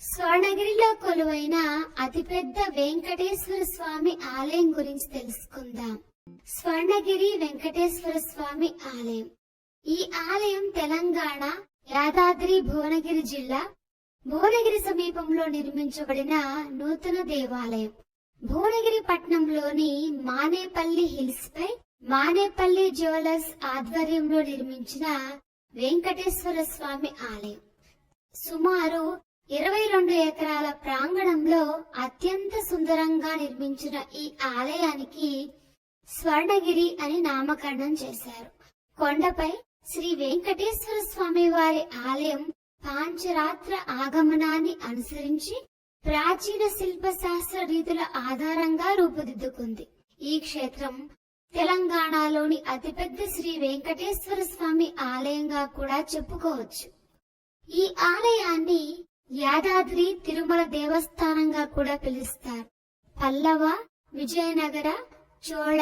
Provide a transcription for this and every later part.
స్వర్ణగిరిలో కొలువైన అతిపెద్ద వెంకటేశ్వర స్వామి ఆలయం గురించి తెలుసుకుందాం. స్వర్ణగిరి వెంకటేశ్వర స్వామి ఆలయం. ఈ ఆలయం తెలంగాణ యాదాద్రి భువనగిరి జిల్లా భువనగిరి సమీపంలో నిర్మించబడిన నూతన దేవాలయం. భువనగిరి పట్నంలోని మానేపల్లి హిల్స్ పై మానేపల్లి జ్యువెలర్స్ ఆధ్వర్యంలో నిర్మించిన వెంకటేశ్వర స్వామి ఆలయం. సుమారు ఇరవై రెండు ఎకరాల ప్రాంగణంలో అత్యంత సుందరంగా నిర్మించిన ఈ ఆలయానికి స్వర్ణగిరి అని నామకరణం చేశారు. కొండపై శ్రీ వెంకటేశ్వర స్వామి వారి ఆలయం పాంచరాత్ర ఆగమనాన్ని అనుసరించి ప్రాచీన శిల్పశాస్త్ర రీతుల ఆధారంగా రూపుదిద్దుకుంది. ఈ క్షేత్రం తెలంగాణలోని అతిపెద్ద శ్రీ వెంకటేశ్వర స్వామి ఆలయంగా కూడా చెప్పుకోవచ్చు. ఈ ఆలయాన్ని యాదాద్రి తిరుమల దేవస్థానంగా కూడా పిలుస్తారు. పల్లవ విజయనగర చోళ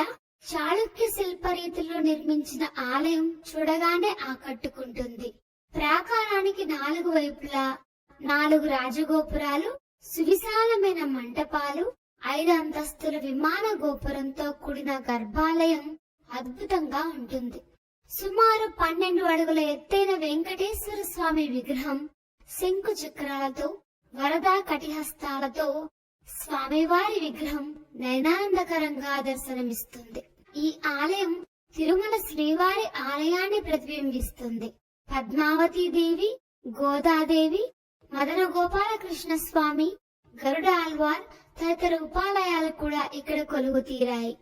చాళుక్య శిల్ప రీతిలో నిర్మించిన ఆలయం చూడగానే ఆకట్టుకుంటుంది. ప్రాకారానికి నాలుగు వైపులా నాలుగు రాజగోపురాలు సువిశాలమైన మంటపాలు ఐదు అంతస్తుల విమాన గోపురంతో కూడిన గర్భాలయం అద్భుతంగా ఉంటుంది. సుమారు పన్నెండు అడుగుల ఎత్తైన వెంకటేశ్వర స్వామి విగ్రహం శంకు చక్రాలతో వరదా కటిహస్తాలతో స్వామివారి విగ్రహం నయనాందకరంగా దర్శనమిస్తుంది. ఈ ఆలయం తిరుమల శ్రీవారి ఆలయాన్ని ప్రతిబింబిస్తుంది. పద్మావతి దేవి గోదాదేవి మదన గోపాలకృష్ణ స్వామి గరుడ ఆల్వార్ తదితర ఉపాలయాలు కూడా ఇక్కడ కొలువు తీరాయి.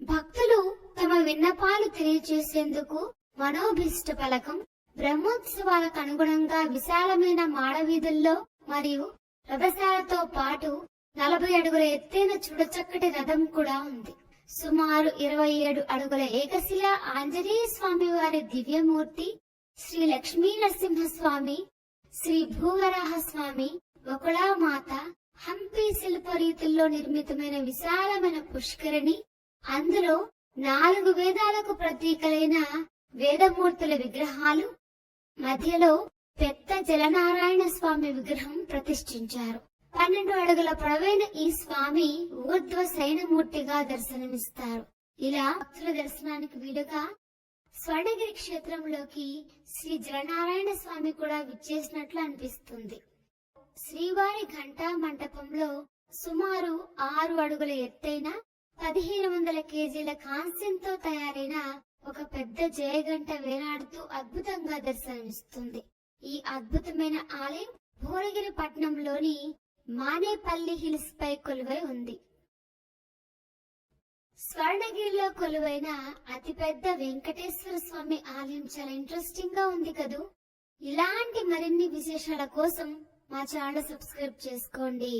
భక్తులు తమ విన్నపాలు తెలియజేసేందుకు మనోభిష్ట పలకం బ్రహ్మోత్సవాలకు అనుగుణంగా విశాలమైన మాడవీధుల్లో మరియు రథశాలతో పాటు నలభై అడుగుల ఎత్తైన చూడచక్కటి రథం కూడా ఉంది. సుమారు ఇరవై ఏడు అడుగుల ఏకశిల ఆంజనేయ స్వామి వారి దివ్యమూర్తి శ్రీ లక్ష్మీ నరసింహస్వామి శ్రీ భూవరాహ స్వామి మాత హంపి శిల్ప రీతుల్లో నిర్మితమైన విశాలమైన పుష్కరిణి అందులో నాలుగు వేదాలకు ప్రతీకలైన వేదమూర్తుల విగ్రహాలు మధ్యలో పెద్ద జలనారాయణ స్వామి విగ్రహం ప్రతిష్ఠించారు. పన్నెండు అడుగుల పొడవైన ఈ స్వామి ఊర్ధ్వ శయనమూర్తిగా దర్శనమిస్తారు. ఇలా భక్తుల దర్శనానికి వీడుగా స్వర్ణగిరి క్షేత్రంలోకి శ్రీ జలనారాయణ స్వామి కూడా విచ్చేసినట్లు అనిపిస్తుంది. శ్రీవారి ఘంటా మంటపంలో సుమారు ఆరు అడుగుల ఎత్తైన పదిహేను వందల కేజీల కాంస్యంతో తయారైన ఒక పెద్ద జయగంట వేలాడుతూ అద్భుతంగా దర్శనమిస్తుంది. ఈ అద్భుతమైన ఆలయం భువనగిరి పట్నంలోని మానేపల్లి హిల్స్ పై కొలువై ఉంది. స్వర్ణగిరిలో కొలువైన అతిపెద్ద వెంకటేశ్వర స్వామి ఆలయం చాలా ఇంట్రెస్టింగ్గా ఉంది కదూ? ఇలాంటి మరిన్ని విశేషాల కోసం మా ఛానల్ సబ్స్క్రైబ్ చేసుకోండి.